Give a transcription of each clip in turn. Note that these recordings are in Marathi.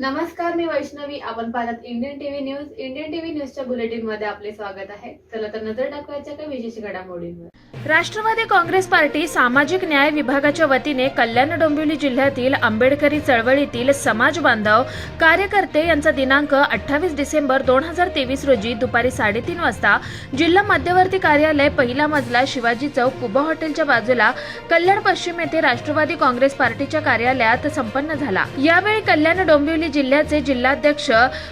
नमस्कार मी वैष्णवी. आपण पाहतात Indian TV news Indian TV न्यूजच्या बुलेटिनमध्ये आपले स्वागत आहे. चला तर नजर टाकवायच्या काही विशेष घडामोडींवर. राष्ट्रवादी काँग्रेस पार्टी सामाजिक न्याय विभागाच्या वतीने कल्याण डोंबिवली जिल्ह्यातील आंबेडकरी चळवळीतील समाज बांधव कार्यकर्ते यांचा दिनांक अठ्ठावीस डिसेंबर दोन हजार तेवीस रोजी दुपारी साडेतीन वाजता जिल्हा मध्यवर्ती कार्यालय पहिला मजला शिवाजी चौक कुबा हॉटेलच्या बाजूला कल्याण पश्चिम येथे राष्ट्रवादी काँग्रेस पार्टीच्या कार्यालयात संपन्न झाला. यावेळी कल्याण डोंबिवली जिल्ह्याचे जिल्हाध्यक्ष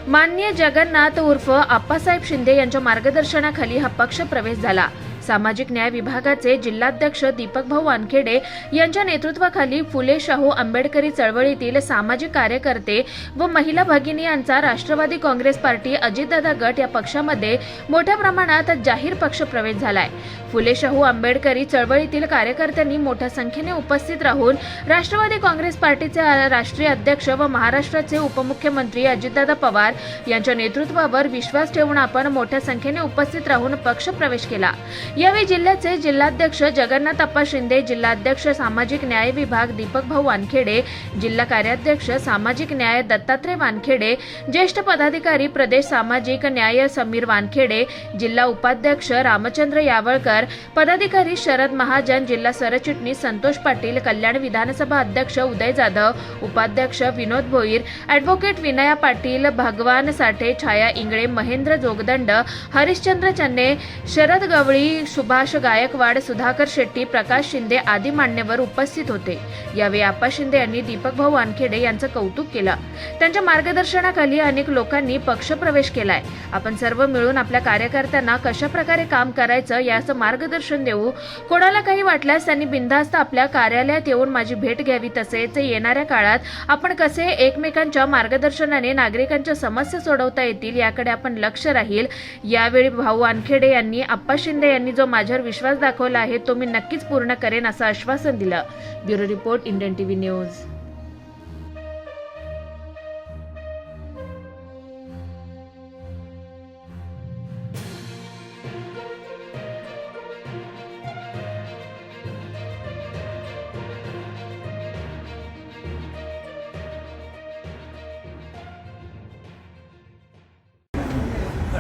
मान्य जगन्नाथ उर्फ आप्पासाहेब शिंदे यांच्या मार्गदर्शनाखाली हा पक्ष प्रवेश झाला. सामाजिक न्याय विभागाचे जिल्हाध्यक्ष दीपक भाऊ वानखेडे यांच्या नेतृत्वाखाली फुले शाहू आंबेडकरी चळवळीतील सामाजिक कार्यकर्ते व महिला भगिनी यांचा राष्ट्रवादी काँग्रेस पार्टी अजितदादा गट या पक्षामध्ये मोठ्या प्रमाणात जाहीर पक्ष प्रवेश झालाय. फुले शाहू आंबेडकरी चळवळीतील कार्यकर्त्यांनी मोठ्या संख्येने उपस्थित राहून राष्ट्रवादी काँग्रेस पार्टीचे राष्ट्रीय अध्यक्ष व महाराष्ट्राचे उपमुख्यमंत्री अजितदादा पवार यांच्या नेतृत्वावर विश्वास ठेवून आपण मोठ्या संख्येने उपस्थित राहून पक्ष प्रवेश केला. यावेळी जिल्ह्याचे जिल्हाध्यक्ष जगन्नाथ अप्पा शिंदे जिल्हाध्यक्ष सामाजिक न्याय विभाग दीपक भाऊ वानखेडे जिल्हा कार्याध्यक्ष सामाजिक न्याय दत्तात्रय वानखेडे ज्येष्ठ पदाधिकारी प्रदेश सामाजिक न्याय समीर वानखेडे जिल्हा उपाध्यक्ष रामचंद्र यावळकर पदाधिकारी शरद महाजन जिल्हा सरचिटणीस संतोष पाटील कल्याण विधानसभा अध्यक्ष उदय जाधव उपाध्यक्ष विनोद भोईर ॲडव्होकेट विनया पाटील भगवान साठे छाया इंगळे महेंद्र जोगदंड हरिश्चंद्र चन्ने शरद गवळी सुभाष गायकवाड सुधाकर शेट्टी प्रकाश शिंदे आदी मान्यवर उपस्थित होते. यावेळी आप्पा शिंदे यांनी दीपक भाऊ वानखेडे यांचं कौतुक केलं. त्यांच्या मार्गदर्शनाखाली अनेक लोकांनी पक्षप्रवेश केलाय. आपण सर्व मिळून आपल्या कार्यकर्त्यांना कशा प्रकारे काम करायचं याचं मार्गदर्शन देऊ कोणाला काही वाटल्यास त्यांनी बिनधास्त आपल्या कार्यालयात येऊन माझी भेट घ्यावी तसेच येणाऱ्या काळात आपण कसे एकमेकांच्या मार्गदर्शनाने नागरिकांच्या समस्या सोडवता येतील याकडे आपण लक्ष राहील. यावेळी भाऊ वानखेडे यांनी आप्पा शिंदे यांनी जो माझ्यावर विश्वास दाखवला आहे तो मी नक्कीच पूर्ण करेन असं आश्वासन दिलं. Bureau report Indian TV news.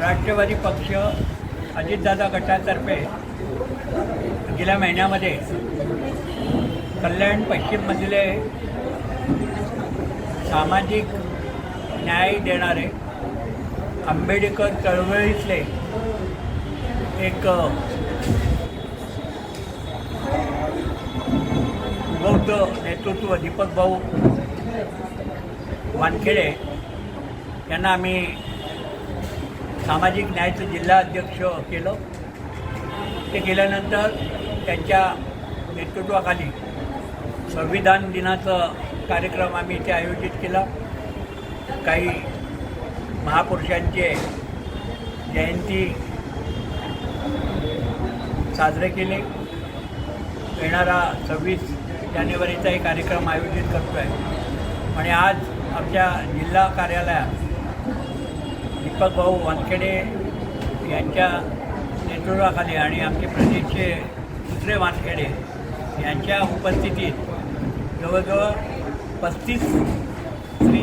Rashtravadi पक्ष अजितदादा गटातर्फे गेल्या महिन्यामध्ये कल्याण पश्चिममधले सामाजिक न्याय देणारे आंबेडकर चळवळीतले एक बौद्ध नेतृत्व दीपक भाऊ वानखेडे यांना आम्ही सामाजिक न्यायाचं जिल्हा अध्यक्ष केलं. ते केल्यानंतर त्यांच्या नेतृत्वाखाली संविधान दिनाचं कार्यक्रम आम्ही इथे आयोजित केला. काही महापुरुषांचे जयंती साजरे केले. येणारा सव्वीस जानेवारीचाही कार्यक्रम आयोजित करतो आहे आणि आज आमच्या जिल्हा कार्यालयात दीपक भाऊ वानखेडे यांच्या नेतृत्वाखाली आणि आमचे प्रदेशचे दुसरे वानखेडे यांच्या उपस्थितीत जवळजवळ पस्तीस स्त्री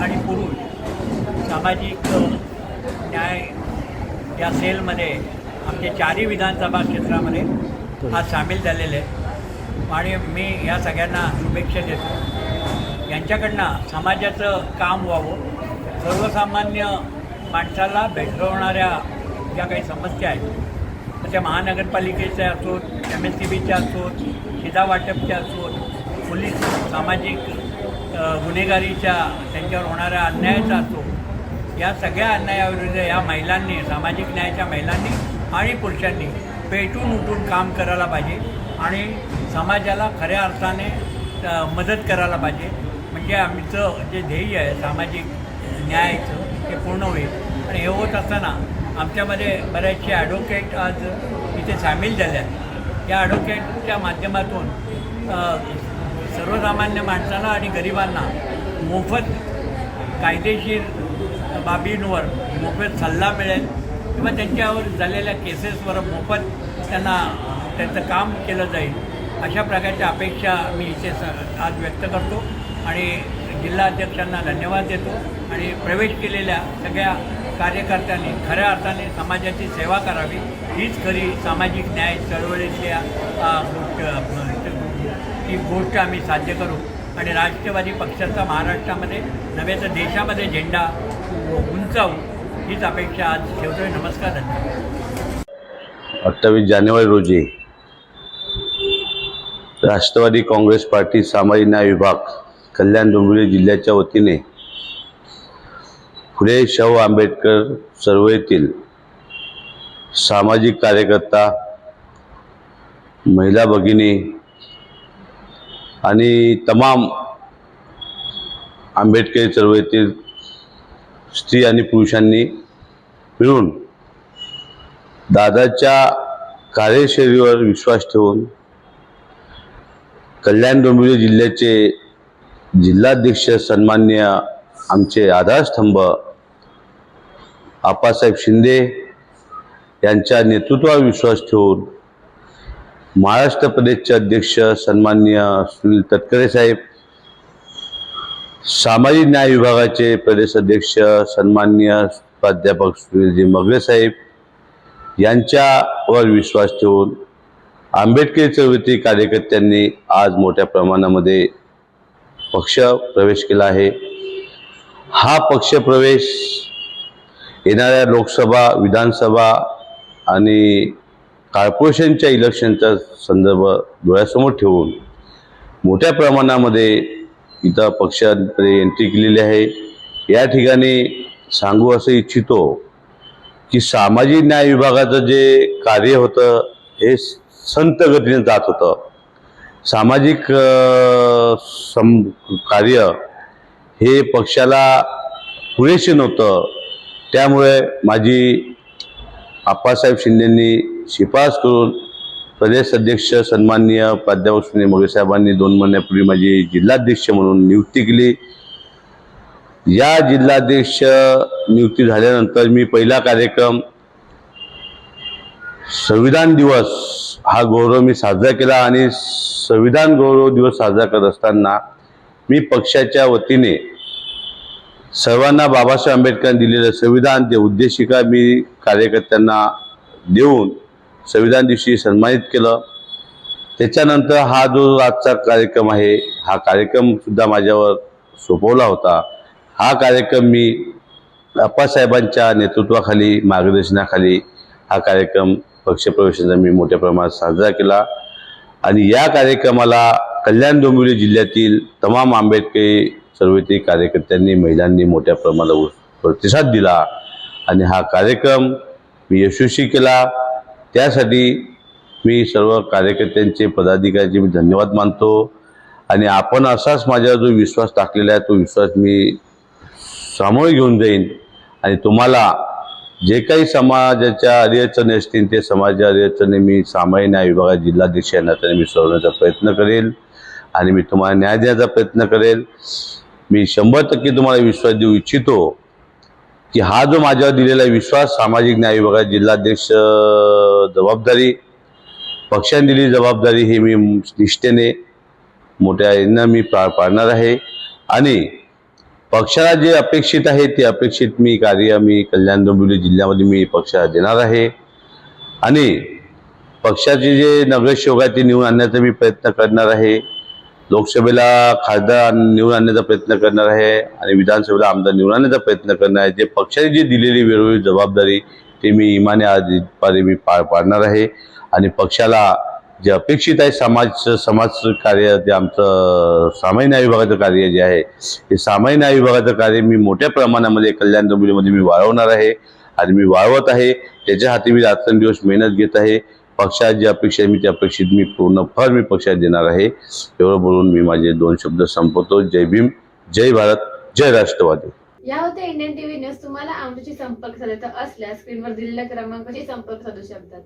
आणि पुरुष सामाजिक न्याय या सेलमध्ये आमचे चारही विधानसभा क्षेत्रामध्ये आज सामील झालेले आहेत. आणि मी या सगळ्यांना शुभेच्छा देतो. यांच्याकडनं समाजाचं काम व्हावं. सर्वसामान्य माणसाला भेडवणाऱ्या ज्या काही समस्या आहेत तशा महानगरपालिकेच्या असोत एम एस सी बीच्या असोत शिधा वाटपच्या असोत पोलीस सामाजिक गुन्हेगारीच्या त्यांच्यावर होणाऱ्या अन्यायाचा असो या सगळ्या अन्यायाविरुद्ध या महिलांनी सामाजिक न्यायाच्या महिलांनी आणि पुरुषांनी पेटून उठून काम करायला पाहिजे आणि समाजाला खऱ्या अर्थाने मदत करायला पाहिजे. जे आमचं जे ध्येय आहे सामाजिक न्यायाचं ते पूर्ण होईल. आणि हे होत असताना आमच्यामध्ये बऱ्याचशे ॲडव्होकेट आज इथे सामील झाले आहेत. या ॲडव्होकेटच्या माध्यमातून सर्वसामान्य माणसाला आणि गरिबांना मोफत कायदेशीर बाबींवर मोफत सल्ला मिळेल किंवा त्यांच्यावर झालेल्या केसेसवर मोफत त्यांना त्यांचं काम केलं जाईल अशा प्रकारच्या अपेक्षा मी इथे स आज व्यक्त करतो. आणि जिल्हा अध्यक्षांना धन्यवाद देतो आणि प्रवेश केलेल्या सगळ्या कार्यकर्त्यांनी खऱ्या अर्थाने समाजाची सेवा करावी. हीच खरी सामाजिक न्याय चळवळीतल्या गोष्ट ही गोष्ट आम्ही साध्य करू. आणि राष्ट्रवादी पक्षाचा महाराष्ट्रामध्ये नव्हे तर देशामध्ये झेंडा उंचावू हीच अपेक्षा आज ठेवतोय. नमस्कार धन्यवाद. अठ्ठावीस जानेवारी रोजी राष्ट्रवादी काँग्रेस पार्टी सामाजिक न्याय विभाग कल्याण डोंबिवली जिल्ह्याच्या वतीने फुले शाहू आंबेडकर चळवळीतील सामाजिक कार्यकर्ता महिला भगिनी आणि तमाम आंबेडकरी चळवळीतील स्त्री आणि पुरुषांनी मिळून दादाच्या कार्यशैलीवर विश्वास ठेवून कल्याण डोंबिवली जिल्ह्याचे जिल्हाध्यक्ष सन्मान्य आमचे आधारस्तंभ आप्पासाहेब शिंदे यांच्या नेतृत्वावर विश्वास ठेवून महाराष्ट्र प्रदेशचे अध्यक्ष सन्मान्य सुनील तटकरे साहेब सामाजिक न्याय विभागाचे प्रदेश अध्यक्ष सन्मान्य प्राध्यापक सुनीलजी मगरे साहेब यांच्यावर विश्वास ठेवून आंबेडकर चळवळीतील कार्यकर्त्यांनी आज मोठ्या प्रमाणामध्ये पक्ष प्रवेश केला आहे. हा पक्ष प्रवेश येणाऱ्या लोकसभा विधानसभा आणि कॉर्पोरेशनच्या इलेक्शनचा संदर्भ डोळ्यासमोर ठेवून मोठ्या प्रमाणामध्ये इथं पक्षांकडे एंट्री केलेली आहे. या ठिकाणी सांगू असं इच्छितो की सामाजिक न्याय विभागाचं जे कार्य होतं हे संत गतीने जात होतं. सामाजिक सम कार्य हे पक्षाला पुरेसे नव्हतं. त्यामुळे माझी आप्पासाहेब शिंदेंनी शिफारस करून प्रदेश अध्यक्ष सन्माननीय प्राध्यापक सुनील मोगेसाहेबांनी दोन महिन्यापूर्वी माझी जिल्हाध्यक्ष म्हणून नियुक्ती केली. या जिल्हाध्यक्ष नियुक्ती झाल्यानंतर मी पहिला कार्यक्रम संविधान दिवस हा गौरव मी साजरा केला आणि संविधान गौरव दिवस साजरा करत असताना मी पक्षाच्या वतीने सर्वांना बाबासाहेब आंबेडकरांनी दिलेलं संविधान ते उद्देशिका मी कार्यकर्त्यांना देऊन संविधान दिवशी सन्मानित केलं. त्याच्यानंतर हा जो आजचा कार्यक्रम आहे हा कार्यक्रमसुद्धा माझ्यावर सोपवला होता. हा कार्यक्रम मी अप्पासाहेबांच्या नेतृत्वाखाली मार्गदर्शनाखाली हा कार्यक्रम पक्षप्रवेशाचा मी मोठ्या प्रमाणात साजरा केला. आणि या कार्यक्रमाला कल्याण डोंबिवली जिल्ह्यातील तमाम आंबेडकरी सर्वती कार्यकर्त्यांनी महिलांनी मोठ्या प्रमाणावर प्रतिसाद दिला. आणि हा कार्यक्रम मी यशस्वी केला. त्यासाठी मी सर्व कार्यकर्त्यांचे पदाधिकाऱ्यांचे मी धन्यवाद मानतो. आणि आपण असाच माझ्यावर जो विश्वास टाकलेला आहे तो विश्वास मी सामोरे घेऊन जाईन. आणि तुम्हाला जे काही समाजाच्या अडीअडचणी असतील ते समाजाच्या अडीअडचणी मी सामायिक न्याय विभागात जिल्हाध्यक्ष या नात्याने मी सोडवण्याचा प्रयत्न करेल आणि मी तुम्हाला न्याय देण्याचा प्रयत्न करेल. मी शंभर टक्के तुम्हाला विश्वास देऊ इच्छितो की हा जो माझ्यावर दिलेला विश्वास सामाजिक न्याय विभागात जिल्हाध्यक्ष जबाबदारी पक्षाने दिली जबाबदारी ही मी निष्ठेने मोठ्या यांना मी पार पाडणार आहे. आणि पक्षाला जे अपेक्षित आहे ते अपेक्षित मी कार्य मी कल्याण डोंबिवली जिल्ह्यामध्ये मी पक्षाला देणार आहे. आणि पक्षाचे जे नगरसेवक ते निवडून आणण्याचा मी प्रयत्न करणार आहे. लोकसभेला खासदार निवडून आणण्याचा प्रयत्न करणार आहे आणि विधानसभेला आमदार निवडून आणण्याचा प्रयत्न करणार आहे. जे पक्षाने जी दिलेली वेळोवेळी जबाबदारी ते मी इमाने आज मी पार पाडणार आहे. आणि पक्षाला जे अपेक्षित आहे समाज समाज कार्य जे आमचं सामान्य न्याय विभागाचं कार्य जे आहे हे सामान्य न्याय विभागाचं कार्य मी मोठ्या प्रमाणामध्ये कल्याण डोंबिवलीमध्ये मी वाढवणार आहे आणि मी वाळवत आहे. त्याच्या हाती मी रात्रंदिवस मेहनत घेत आहे. पक्षात जी अपेक्षा आहे मी त्या अपेक्षित मी पूर्ण फार मी पक्षात देणार आहे. एवढं बोलून मी माझे दोन शब्द संपवतो. जय भीम जय भारत जय राष्ट्रवादी. या होत्या इंडियन टीव्ही न्यूज. तुम्हाला आमच्याशी संपर्क साधायचा असल्यास स्क्रीनवर दिलेल्या क्रमांकाशी संपर्क साधू शकतात.